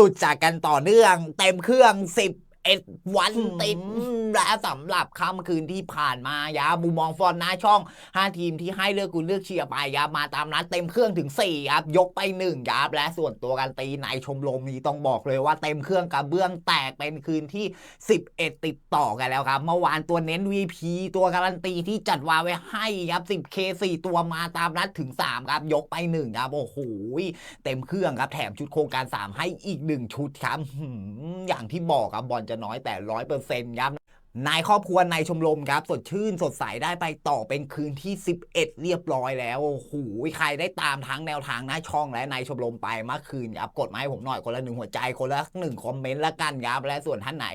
สุดจากกันต่อเนื่อง เต็มเครื่อง 10 เอ็ดวันติดและสำหรับค่ำคืนที่ผ่านมายาบูมองฟอนหน้าช่อง 5 ทีมที่ให้เลือกคุณเลือกเชียร์ไปยามาตามนัดเต็มเครื่องถึง4ครับยกไป1ครับและส่วนตัวการตีในชมรมนี้ต้องบอกเลยว่าเต็มเครื่องกับเบื้องแตกเป็นคืนที่ 11 ติดต่อกันแล้วครับ เมื่อวานตัวเน้น VP ตัวการันตีที่จัดวางไว้ให้ครับ 10K 4 ตัวมาตามนัดถึง 3 ครับยกไป1ครับโอ้โหเต็มเครื่องครับแถมชุดโครงการ 3 ให้อีก 1 ชุดครับหืมอย่างที่บอกครับบอลจะน้อยแต่ร้อยเปอร์เซ็นต์ครับ นายครอบครัวนายชมรมครับสดชื่นสดใสได้ไปต่อเป็นคืนที่ 11 เรียบร้อยแล้วโอ้โหใครได้ตามทั้งแนวทางหน้าช่องและนายชมรมไปเมื่อคืนครับกดมาให้ผมหน่อยคนละหนึ่งหัวใจคนละหนึ่งคอมเมนต์ละกันครับและส่วนท่านไหน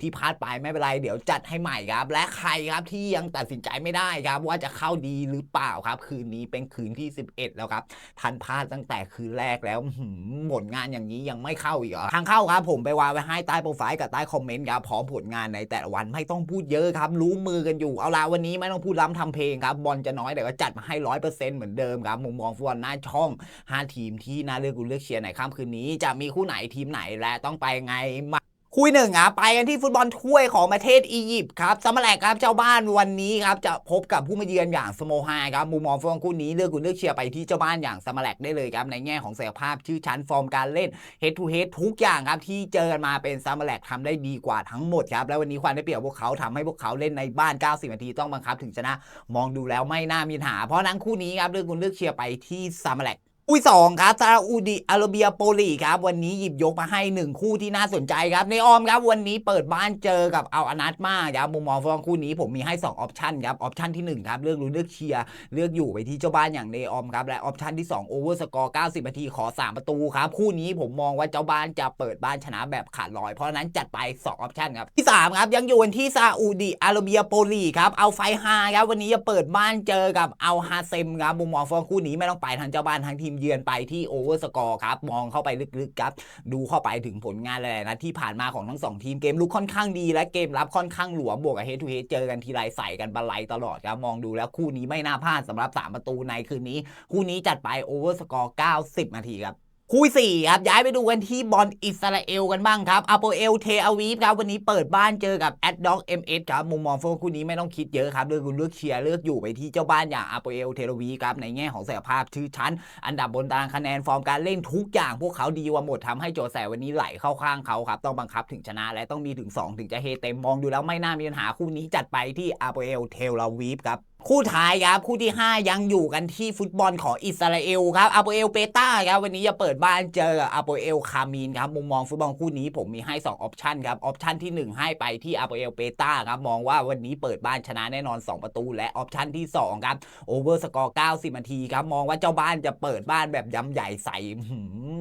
ที่พลาดไปไม่เป็นไรเดี๋ยวจัดให้ใหม่ครับ และใครครับที่ยังตัดสินใจไม่ได้ครับ ว่าจะเข้าดีหรือเปล่าครับ คืนนี้เป็นคืนที่ 11 แล้วครับทันพลาดตั้งแต่คืนแรกแล้วหืมหมดงานอย่างนี้ยังไม่เข้าอีกเหรอทางเข้าครับผมไปวางไว้ให้ใต้โปรไฟล์กับใต้คอมเมนต์ครับพร้อมผลงานในแต่ละวันไม่ต้องพูดเยอะครับ รู้มือกันอยู่ เอาละวันนี้ไม่ต้องพูดล้ำทำเพลงครับ บอลจะน้อยแต่ก็จัดมาให้ร้อยเปอร์เซ็นต์เหมือนเดิมครับ มุมมองฟุตบอลหน้าช่อง 5 ทีมที่น่าเลือกกูเลือกเชียร์ในค่ำคืนนี้ จะมีคู่ไหนทีมไหนและต้องไปไงมา คุยหนึ่งอะไปกันที่ฟุตบอลถ้วยของประเทศอียิปต์ครับซัมเมอร์แลกครับเจ้าบ้านวันนี้ครับจะพบกับผู้มาเยือนอย่างสโมฮาครับมุมมองฟุตบอลคู่นี้เลือกคุณเลือกเชียร์ไปที่เจ้าบ้านอย่างซัมเมอร์แลกได้เลยครับในแง่ของศักยภาพชื่อชั้นฟอร์มการเล่นเฮดทูเฮดทุกอย่างครับที่เจอกันมาเป็นซัมเมอร์แลกทำได้ดีกว่าทั้งหมดครับแล้ววันนี้ความได้เปรียบพวกเขาทำให้พวกเขาเล่นในบ้าน 90 นาทีต้องบังคับถึงชนะ มองดูแล้วไม่น่ามีปัญหา เพราะนั้นคู่นี้ครับเลือกคุณเลือกเชียร์ไปที่ซัมเมอร์แลก คู่สองครับซาอุดิอาระเบียโปลีครับวันนี้หยิบยกมาให้หนึ่งคู่ที่น่าสนใจครับในออมครับวันนี้เปิดบ้านเจอกับเอาอนัตมาครับมุมมองฟุตบอลคู่นี้ผมมีให้2ออปชันครับออปชันที่1ครับเลือกรู้เลือกเชียร์เลือกอยู่ไปที่เจ้าบ้านอย่างเนออมครับและออปชันที่2โอเวอร์สกอร์90นาทีขอ 3 ประตูครับคู่นี้ผมมองว่าเจ้าบ้านจะเปิดบ้านชนะแบบขาดลอย เพราะนั้นจัดไป2ออปชันครับที่3ครับยังอยู่กันที่ซาอุดิอาระเบียโปลีครับเอาไฟฮาครับวันนี้จะเปิดบ้านเจอกับเอาฮาเซมครับมุมมองฟุตบอลคู่นี้ไม่ต้องไปทางเจ้าบ้านทางทีมเยือนไปที่โอเวอร์สกอร์ครับ มองเข้าไปลึกๆครับ ดูเข้าไปถึงผลงานหลายๆนัดที่ผ่านมาของทั้งสองทีมเกมลุกค่อนข้างดี และเกมรับค่อนข้างหลวมบวกกับเฮดทูเฮดเจอกันทีไรใส่กันบาลัยตลอดครับ มองดูแล้วคู่นี้ไม่น่าพลาดสำหรับ 3 ประตูในคืนนี้ คู่นี้จัดไปโอเวอร์สกอร์90นาทีครับ คู่สี่ครับย้ายไปดูกันที่บอลอิสราเอลกันบ้างครับอาโปเอลเทอาวีฟครับวันนี้เปิดบ้านเจอกับแอดด็อกเอ็มเอสครับมุมมองฟุตบอลคู่นี้ไม่ต้องคิดเยอะครับเลือกคุณเลือกเชียร์เลือกอยู่ไปที่เจ้าบ้านอย่างอาโปเอลเทอาวีฟครับในแง่ของศักยภาพชื่อชั้น อันดับบนตารางคะแนนฟอร์มการเล่นทุกอย่างพวกเขาดีกว่าหมดทำให้โจแสวันนี้ไหลเข้าข้างเขาครับต้องบังคับถึงชนะและต้องมีถึง 2 ถึงจะเฮเต็มมองดูแล้วไม่น่ามีปัญหาคู่นี้จัดไปที่อาโปเอลเทลาวีฟครับ คู่ท้ายครับคู่ที่ 5 ยังอยู่กันที่ฟุตบอลของอิสราเอลครับอาโปเอลเปต้าครับวันนี้จะเปิดบ้านเจออาโปเอลคามีนครับมุมมองฟุตบอลคู่นี้ผมมีให้2ออปชันครับออปชันที่ 1 ให้ไปที่อาโปเอลเปต้าครับมองว่าวันนี้เปิดบ้านชนะแน่นอน 2 ประตู และออปชันที่2ครับโอเวอร์สกอร์90นาทีครับมองว่าเจ้าบ้านจะเปิดบ้านแบบย้ำใหญ่ใส่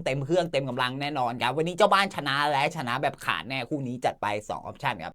เต็มเครื่องเต็มกำลังแน่นอนครับวันนี้เจ้าบ้านชนะและชนะแบบขาดแน่คู่นี้จัดไป2ออปชันครับ